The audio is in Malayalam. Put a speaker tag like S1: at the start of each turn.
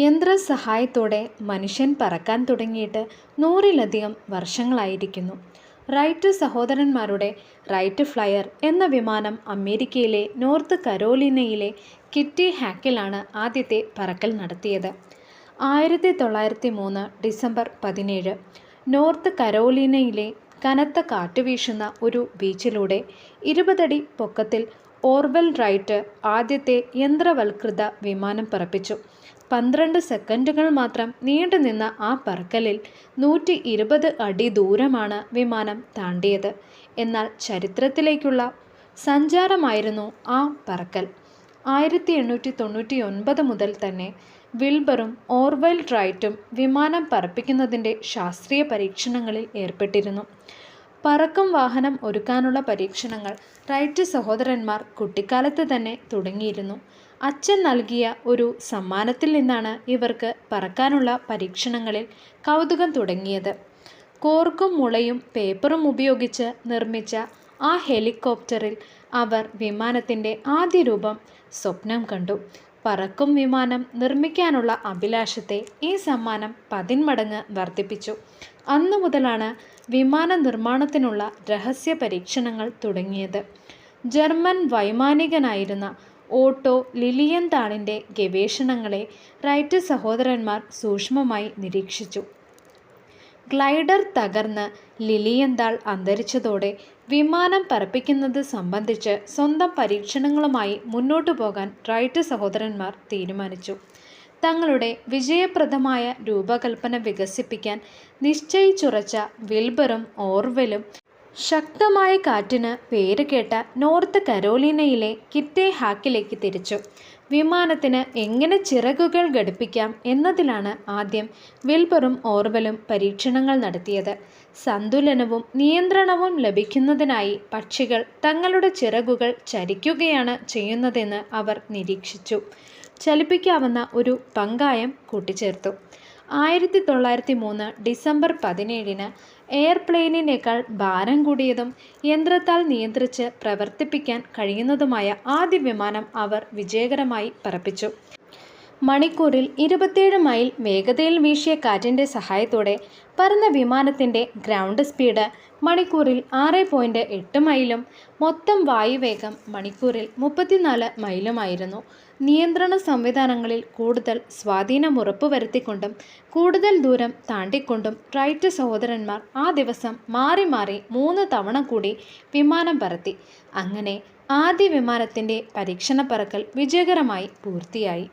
S1: യന്ത്രസഹായത്തോടെ മനുഷ്യൻ പറക്കാൻ തുടങ്ങിയിട്ട് നൂറിലധികം വർഷങ്ങളായിരിക്കുന്നു. റൈറ്റ് സഹോദരന്മാരുടെ റൈറ്റ് ഫ്ലയർ എന്ന വിമാനം അമേരിക്കയിലെ നോർത്ത് കരോലിനയിലെ കിറ്റി ഹാക്കിലാണ് ആദ്യത്തെ പറക്കൽ നടത്തിയത്. ആയിരത്തി തൊള്ളായിരത്തി മൂന്ന് ഡിസംബർ പതിനേഴ് നോർത്ത് കരോലിനയിലെ കനത്ത കാറ്റ് വീശുന്ന ഒരു ബീച്ചിലൂടെ ഇരുപതടി പൊക്കത്തിൽ ഓർവെൽ റൈറ്റ് ആദ്യത്തെ യന്ത്രവൽകൃത വിമാനം പറപ്പിച്ചു. പന്ത്രണ്ട് സെക്കൻഡുകൾ മാത്രം നീണ്ടുനിന്ന ആ പറക്കലിൽ നൂറ്റി ഇരുപത് അടി ദൂരമാണ് വിമാനം താണ്ടിയത്. എന്നാൽ ചരിത്രത്തിലേക്കുള്ള സഞ്ചാരമായിരുന്നു ആ പറക്കൽ. ആയിരത്തി എണ്ണൂറ്റി തൊണ്ണൂറ്റി ഒൻപത് മുതൽ തന്നെ വിൽബറും ഓർവെൽ റൈറ്റും വിമാനം പറപ്പിക്കുന്നതിന്റെ ശാസ്ത്രീയ പരീക്ഷണങ്ങളിൽ ഏർപ്പെട്ടിരുന്നു. പറക്കും വാഹനം ഒരുക്കാനുള്ള പരീക്ഷണങ്ങൾ റൈറ്റ് സഹോദരന്മാർ കുട്ടിക്കാലത്ത് തന്നെ തുടങ്ങിയിരുന്നു. അച്ഛൻ നൽകിയ ഒരു സമ്മാനത്തിൽ നിന്നാണ് ഇവർക്ക് പറക്കാനുള്ള പരീക്ഷണങ്ങളിൽ കൗതുകം തുടങ്ങിയത്. കോർക്കും മുളയും പേപ്പറും ഉപയോഗിച്ച് നിർമ്മിച്ച ആ ഹെലികോപ്റ്ററിൽ അവർ വിമാനത്തിന്റെ ആദ്യ രൂപം സ്വപ്നം കണ്ടു. പറക്കും വിമാനം നിർമ്മിക്കാനുള്ള അഭിലാഷത്തെ ഈ സമ്മാനം പതിന്മടങ്ങ് വർദ്ധിപ്പിച്ചു അന്നു മുതലാണ് വിമാന നിർമ്മാണത്തിനുള്ള രഹസ്യ പരീക്ഷണങ്ങൾ തുടങ്ങിയത്. ജർമ്മൻ വൈമാനികനായിരുന്ന ഓട്ടോ ലിലിയൻ താളിന്റെ ഗവേഷണങ്ങളെ റൈറ്റ് സഹോദരന്മാർ സൂക്ഷ്മമായി നിരീക്ഷിച്ചു. ഗ്ലൈഡർ തകർന്ന് ലിലിയന്താൾ അന്തരിച്ചതോടെ വിമാനം പറപ്പിക്കുന്നത് സംബന്ധിച്ച് സ്വന്തം പരീക്ഷണങ്ങളുമായി മുന്നോട്ടു പോകാൻ റൈറ്റ് സഹോദരന്മാർ തീരുമാനിച്ചു. തങ്ങളുടെ വിജയപ്രദമായ രൂപകൽപ്പന വികസിപ്പിക്കാൻ നിശ്ചയിച്ചുറച്ച വിൽബറും ഓർവെലും ശക്തമായ കാറ്റിന് പേരുകേട്ട നോർത്ത് കരോലിനയിലെ കിറ്റെ ഹാക്കിലേക്ക് തിരിച്ചു. വിമാനത്തിന് എങ്ങനെ ചിറകുകൾ ഘടിപ്പിക്കാം എന്നതിലാണ് ആദ്യം വിൽബറും ഓർബലും പരീക്ഷണങ്ങൾ നടത്തിയത്. സന്തുലനവും നിയന്ത്രണവും ലഭിക്കുന്നതിനായി പക്ഷികൾ തങ്ങളുടെ ചിറകുകൾ ചരിക്കുകയാണ് ചെയ്യുന്നതെന്ന് അവർ നിരീക്ഷിച്ചു. ചലിപ്പിക്കാവുന്ന ഒരു പങ്കായം കൂട്ടിച്ചേർത്തു. ആയിരത്തി തൊള്ളായിരത്തി മൂന്ന് ഡിസംബർ പതിനേഴിന് എയർപ്ലെയിനിനേക്കാൾ ഭാരം കൂടിയതും യന്ത്രത്താൽ നിയന്ത്രിച്ച് പ്രവർത്തിപ്പിക്കാൻ കഴിയുന്നതുമായ ആദ്യ വിമാനം അവർ വിജയകരമായി പറപ്പിച്ചു. മണിക്കൂറിൽ ഇരുപത്തിയേഴ് മൈൽ വേഗതയിൽ വീശിയ കാറ്റിന്റെ സഹായത്തോടെ പറന്ന വിമാനത്തിന്റെ ഗ്രൗണ്ട് സ്പീഡ് മണിക്കൂറിൽ ആറ് പോയിന്റ് എട്ട് മൈലും മൊത്തം വായുവേഗം മണിക്കൂറിൽ മുപ്പത്തിനാല് മൈലുമായിരുന്നു. നിയന്ത്രണ സംവിധാനങ്ങളിൽ കൂടുതൽ സ്വാധീനം ഉറപ്പുവരുത്തിക്കൊണ്ടും കൂടുതൽ ദൂരം താണ്ടിക്കൊണ്ടും റൈറ്റ് സഹോദരന്മാർ ആ ദിവസം മാറി മാറി മൂന്ന് തവണ കൂടി വിമാനം പറത്തി. അങ്ങനെ ആദ്യ വിമാനത്തിന്റെ പരീക്ഷണ പറക്കൽ വിജയകരമായി പൂർത്തിയായി.